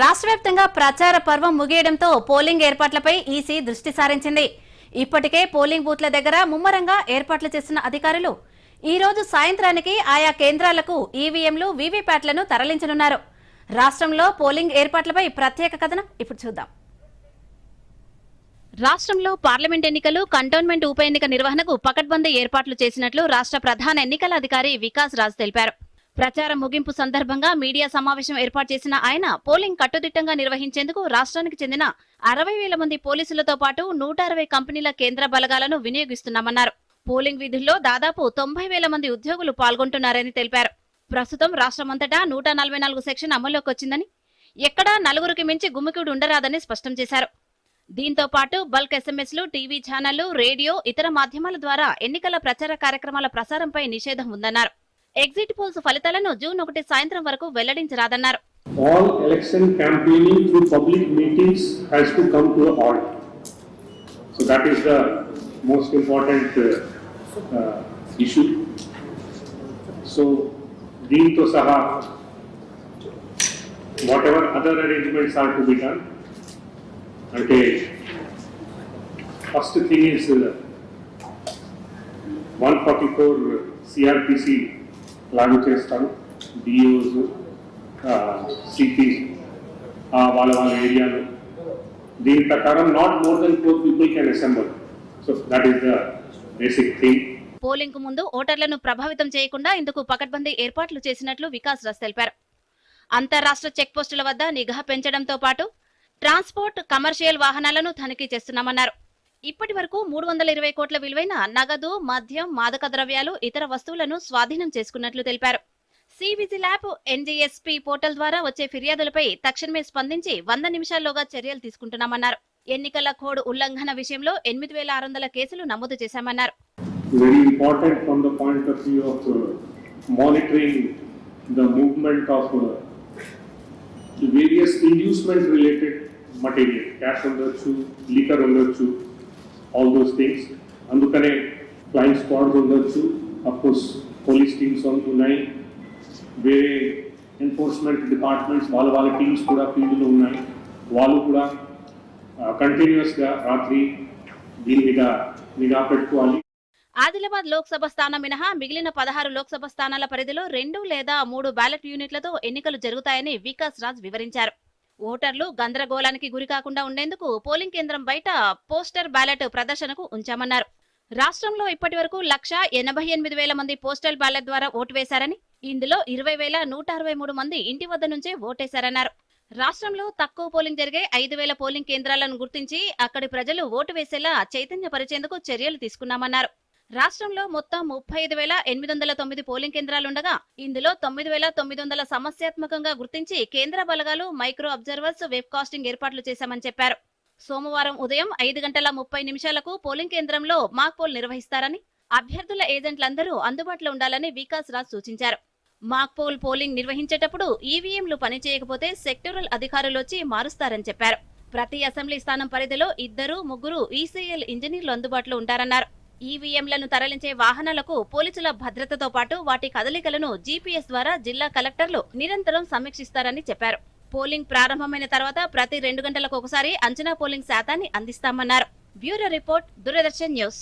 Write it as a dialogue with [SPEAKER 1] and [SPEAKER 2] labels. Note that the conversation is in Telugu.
[SPEAKER 1] రాష్ట్ర వ్యాప్తంగా ప్రచార పర్వం ముగియడంతో పోలింగ్ ఏర్పాట్లపై ఈసీ దృష్టి సారించింది. ఇప్పటికే పోలింగ్ బూత్ల దగ్గర ముమ్మరంగా ఏర్పాట్లు చేసిన అధికారులు ఈ రోజు సాయంత్రానికి ఆయా కేంద్రాలకు ఈవీఎంలు వీవీప్యాట్లను తరలించనున్నారు. రాష్ట్రంలో పోలింగ్ ఏర్పాట్లపై ప్రత్యేక కథనం ఇప్పుడు చూద్దాం. రాష్ట్రంలో పార్లమెంట్ ఎన్నికలు కంటోన్మెంట్ ఉప ఎన్నిక నిర్వహణకు పకడ్బందీ ఏర్పాట్లు చేసినట్లు రాష్ట్ర ప్రధాన ఎన్నికల అధికారి వికాస్ రాజ్ తెలిపారు. ప్రచారం ముగింపు సందర్భంగా మీడియా సమావేశం ఏర్పాటు చేసిన ఆయన పోలింగ్ కట్టుదిట్టంగా నిర్వహించేందుకు రాష్ట్రానికి చెందిన అరవై వేల మంది పోలీసులతో పాటు నూట అరవై కంపెనీల కేంద్ర బలగాలను వినియోగిస్తున్నామన్నారు. పోలింగ్ విధుల్లో దాదాపు తొంభై వేల మంది ఉద్యోగులు పాల్గొంటున్నారని తెలిపారు. ప్రస్తుతం రాష్ట్రమంతటా నూట నలభై నాలుగు సెక్షన్ అమల్లోకి వచ్చిందని ఎక్కడా నలుగురికి మించి గుమ్మికుడు ఉండరాదని స్పష్టం చేశారు. దీంతో పాటు బల్క్ ఎస్ఎంఎస్లు టీవీ ఛానళ్ళు రేడియో ఇతర మాధ్యమాల ద్వారా ఎన్నికల ప్రచార కార్యక్రమాల ప్రసారంపై నిషేధం ఉందన్నారు. ఎగ్జిట్ పోల్స్ ఫలితాలను జూన్ ఒకటి సాయంత్రం వరకు వెల్లడించరాదన్నారు
[SPEAKER 2] all election campaigning through public meetings has to come to a halt. So that is the most important uh, uh, issue. So, దీంతో సహా whatever other arrangements are to be done, అంటే first thing is one forty four CRPC లాగు చేస్తారు. డిఓస్ సిటీ వాళ్ళ వాళ్ళ ఏరియాలో. దీని ప్రకారం not more than four people can assemble so that is the basic thing
[SPEAKER 1] పోలింగ్కు ముందు ఓటర్లను ప్రభావితం చేయకుండా ఇందుకు పకడ్బందీ ఏర్పాట్లు చేసినట్లు వికాస్ రాజ్ తెలిపారు. అంతర్రాష్ట్ర చెక్ పోస్టుల వద్ద నిఘా పెంచడంతో పాటు ట్రాన్స్పోర్ట్ కమర్షియల్ వాహనాలను తనిఖీ చేస్తున్నామన్నారు. ఇప్పటి వరకు మూడు వందల ఇరవై కోట్ల విలువైన నగదు మద్యం మాదక ద్రవ్యాలు ఇతర వస్తువులను స్వాధీనం చేసుకున్నట్లు తెలిపారు. సివిజి ల్యాబ్ ఎన్జీఎస్పీ పోర్టల్ ద్వారా వచ్చే ఫిర్యాదులపై తక్షణమే స్పందించి వంద నిమిషాల్లోగా చర్యలు తీసుకుంటున్నామన్నారు. ఎన్నికల కోడ్ ఉల్లంఘన విషయంలో ఎనిమిది వేల ఆరు వందల కేసులు నమోదు చేశామన్నారు.
[SPEAKER 2] Very important from the point uh, uh, ఉండొచ్చు liquor ఉండొచ్చు ఆల్ దోస్ థింగ్స్ అందుకనే ఫ్లైయింగ్ స్క్వాడ్స్ ఉండొచ్చు. అఫ్కోర్స్ పోలీస్ టీమ్స్ ఉన్నాయి. వేరే ఎన్ఫోర్స్మెంట్ డిపార్ట్మెంట్స్ వాళ్ళ వాళ్ళ టీమ్స్ కూడా ఫీల్డ్లో ఉన్నాయి. వాళ్ళు కూడా కంటిన్యూస్గా రాత్రి దీని మీద నిఘా పెట్టుకోవాలి.
[SPEAKER 1] ఆదిలాబాద్ లోక్సభ స్థానం మినహా మిగిలిన పదహారు లోక్సభ స్థానాల పరిధిలో రెండు లేదా మూడు బ్యాలెట్ యూనిట్లతో ఎన్నికలు జరుగుతాయని వికాస్ రాజ్ వివరించారు. ఓటర్లు గందరగోళానికి గురి కాకుండా ఉండేందుకు పోలింగ్ కేంద్రం బయట పోస్టర్ బ్యాలెట్ ప్రదర్శనకు ఉంచామన్నారు. రాష్ట్రంలో ఇప్పటి వరకు లక్ష ఎనభై ఎనిమిది వేల మంది పోస్టల్ బ్యాలెట్ ద్వారా ఓటు వేశారని ఇందులో ఇరవై వేల నూట అరవై మూడు మంది ఇంటి వద్ద నుంచే ఓటేశారన్నారు. రాష్ట్రంలో తక్కువ పోలింగ్ జరిగే ఐదు వేల పోలింగ్ కేంద్రాలను గుర్తించి అక్కడి ప్రజలు ఓటు వేసేలా చైతన్యపరిచేందుకు చర్యలు తీసుకున్నామన్నారు. రాష్ట్రంలో మొత్తం ముప్పై ఐదు వేల ఎనిమిది వందల తొమ్మిది పోలింగ్ కేంద్రాలుండగా ఇందులో తొమ్మిది వేల తొమ్మిది వందల సమస్యాత్మకంగా గుర్తించి కేంద్ర బలగాలు మైక్రో అబ్జర్వర్స్ వెబ్ కాస్టింగ్ ఏర్పాట్లు చేశామని చెప్పారు. సోమవారం ఉదయం ఐదు గంటల ముప్పై నిమిషాలకు పోలింగ్ కేంద్రంలో మాక్ పోల్ నిర్వహిస్తారని అభ్యర్థుల ఏజెంట్లందరూ అందుబాటులో ఉండాలని వికాస్ రాజ్ సూచించారు. మాక్ పోల్ పోలింగ్ నిర్వహించేటప్పుడు ఈవీఎంలు పనిచేయకపోతే సెక్టోరల్ అధికారులు వచ్చి మారుస్తారని చెప్పారు. ప్రతి అసెంబ్లీ స్థానం పరిధిలో ఇద్దరు ముగ్గురు ఈసీఎల్ ఇంజనీర్లు అందుబాటులో ఉంటారన్నారు. ఈవీఎంలను తరలించే వాహనాలకు పోలీసుల భద్రతతో పాటు వాటి కదలికలను జీపీఎస్ ద్వారా జిల్లా కలెక్టర్లు నిరంతరం సమీక్షిస్తారని చెప్పారు. పోలింగ్ ప్రారంభమైన తర్వాత ప్రతి రెండు గంటలకు ఒకసారి అంచనా పోలింగ్ శాతాన్ని అందిస్తామన్నారు. Bureau report Doordarshan news.